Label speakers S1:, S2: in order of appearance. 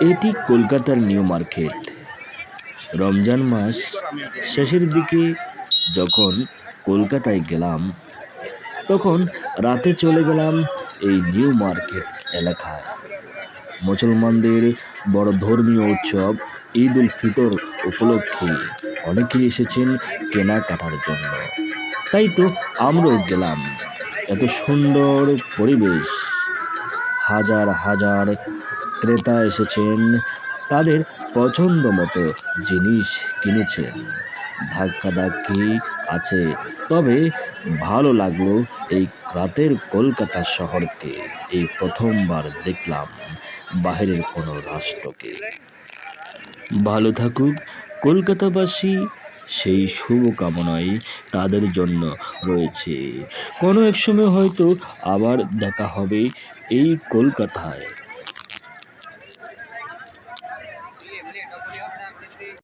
S1: এটি কলকাতার new market. Ramzan মাস শেষের দিকে যখন কলকাতায় গেলাম, তখন রাতে চলে গেলাম এই নিউ মার্কেট এলাকায়। মুসলমানদের বড় ধর্মীয় উৎসব ঈদ উল ফিতর উপলক্ষে অনেকেই এসেছেন কেনাকাটার জন্য। তাই তো আমরাও গেলাম। এত সুন্দর পরিবেশ, হাজার হাজার ক্রেতা এসেছেন, তাদের পছন্দ মতো জিনিস কিনেছেন। ধাক্কাধাক্কি আছে, তবে ভালো লাগল এই রাতের কলকাতা শহরকে, এই প্রথমবার দেখলাম বাইরের কোনো রাষ্ট্রকে। ভালো থাকুক কলকাতাবাসী, সেই শুভকামনাই তাদের জন্য রয়েছে। কোনো এক সময় হয়তো আবার দেখা হবে এই কলকাতায়।